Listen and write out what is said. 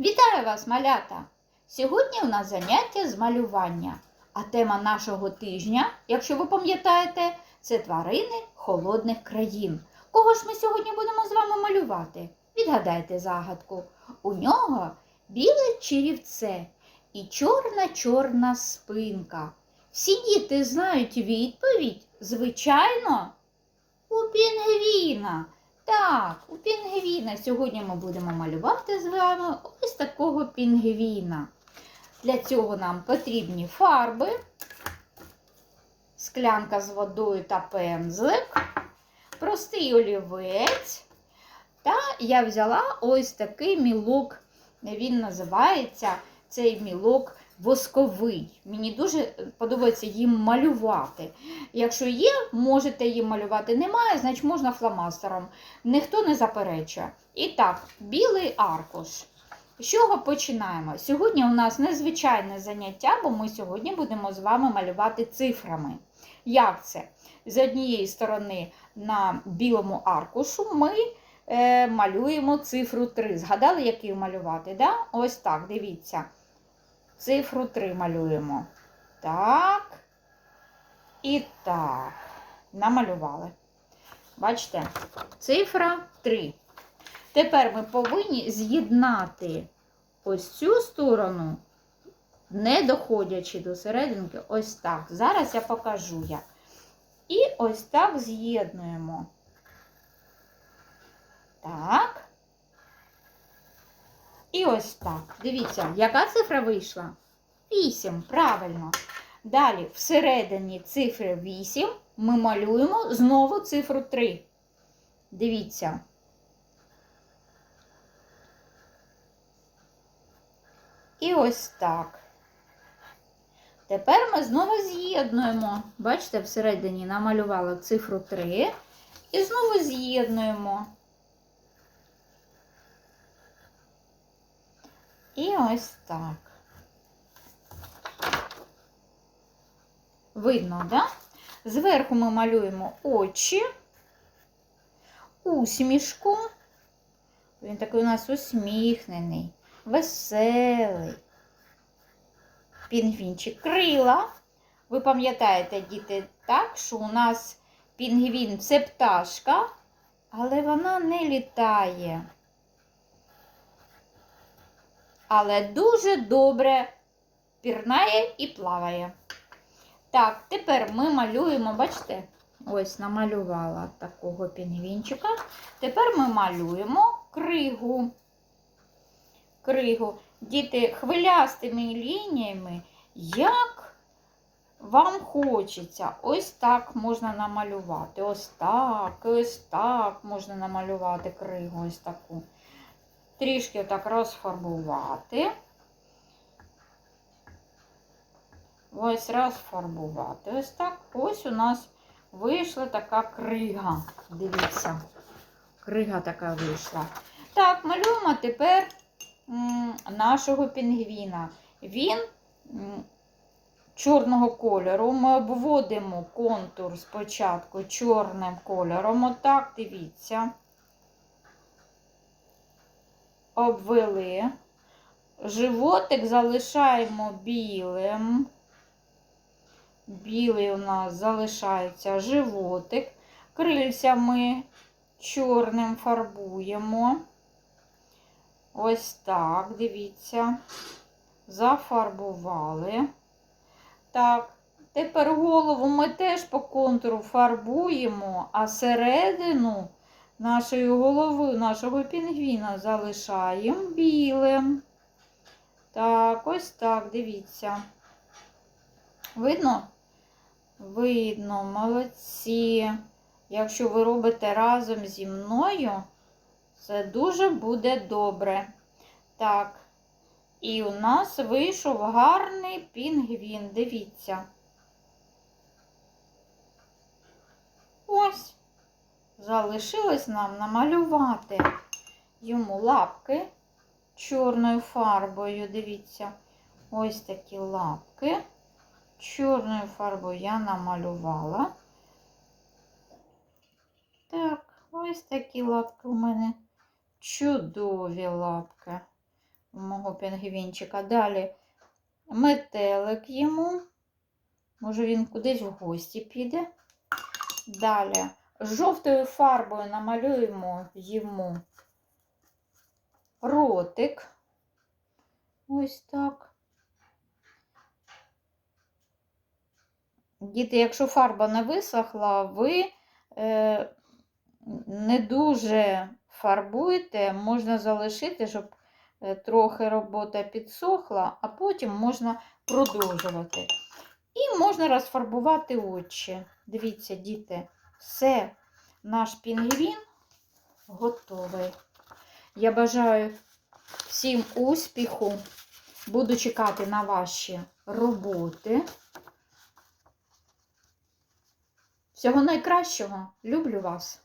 Вітаю вас, малята! Сьогодні у нас заняття з малювання. А тема нашого тижня, якщо ви пам'ятаєте, це тварини холодних країн. Кого ж ми сьогодні будемо з вами малювати? Відгадайте загадку. У нього біле черівце і чорна-чорна спинка. Всі діти знають відповідь, звичайно, у пінгвіна. Так, у пінгвіна. Сьогодні ми будемо малювати з вами ось такого пінгвіна. Для цього нам потрібні фарби, склянка з водою та пензлик, простий олівець. Та я взяла ось такий мілок. Він називається цей мілок восковий. Мені дуже подобається їм малювати. Якщо є, можете їм малювати. Немає, значить можна фломастером. Ніхто не заперечує. І так, білий аркуш. З чого починаємо? Сьогодні у нас незвичайне заняття, бо ми сьогодні будемо з вами малювати цифрами. Як це? З однієї сторони на білому аркушу ми е, малюємо цифру 3. Згадали, як її малювати? Да? Ось так, дивіться. Цифру 3 малюємо. Так. І так. Намалювали. Бачите? Цифра 3. Тепер ми повинні з'єднати ось цю сторону, не доходячи до серединки, ось так. Зараз я покажу як. І ось так з'єднуємо. Так. І ось так. Дивіться, яка цифра вийшла? 8, правильно. Далі, всередині цифри 8 ми малюємо знову цифру 3. Дивіться. І ось так. Тепер ми знову з'єднуємо. Бачите, всередині намалювала цифру 3. І знову з'єднуємо. І ось так. Видно, да? Зверху ми малюємо очі, усмішку. Він такий у нас усміхнений, веселий. Пінгвінчик крила. Ви пам'ятаєте, діти, так, що у нас пінгвін це пташка, але вона не літає. Але дуже добре пірнає і плаває. Так, тепер ми малюємо, бачите, ось намалювала такого пінгвінчика. Тепер ми малюємо кригу. Кригу. Діти хвилястими лініями, як вам хочеться. Ось так можна намалювати. Ось так, ось так можна намалювати кригу, ось таку. Трішки отак розфарбувати. Ось розфарбувати. Ось так. Ось у нас вийшла така крига. Дивіться, крига така вийшла. Так, малюємо тепер нашого пінгвіна. Він чорного кольору. Ми обводимо контур спочатку чорним кольором. Отак, дивіться. Обвели. Животик залишаємо білим. Білий у нас залишається животик. Крильця ми чорним фарбуємо. Ось так, дивіться, зафарбували. Так, тепер голову ми теж по контуру фарбуємо, а середину нашої голови, нашого пінгвіна залишаємо білим. Так, ось так, дивіться. Видно? Видно, молодці. Якщо ви робите разом зі мною, це дуже буде добре. Так, і у нас вийшов гарний пінгвін. Дивіться. Ось. Залишилось нам намалювати йому лапки чорною фарбою. Дивіться, ось такі лапки. Чорною фарбою я намалювала. Так, ось такі лапки у мене чудові лапки. у мого пінгвінчика. Далі метелик йому. Може, він кудись в гості піде. Далі жовтою фарбою намалюємо йому ротик. Ось так. Діти, якщо фарба не висохла, ви е, не дуже фарбуйте, можна залишити, щоб е, трохи робота підсохла, а потім можна продовжувати. І можна розфарбувати очі. Дивіться, діти, все, наш пінгвін готовий. Я бажаю всім успіху. Буду чекати на ваші роботи. Всього найкращого. Люблю вас.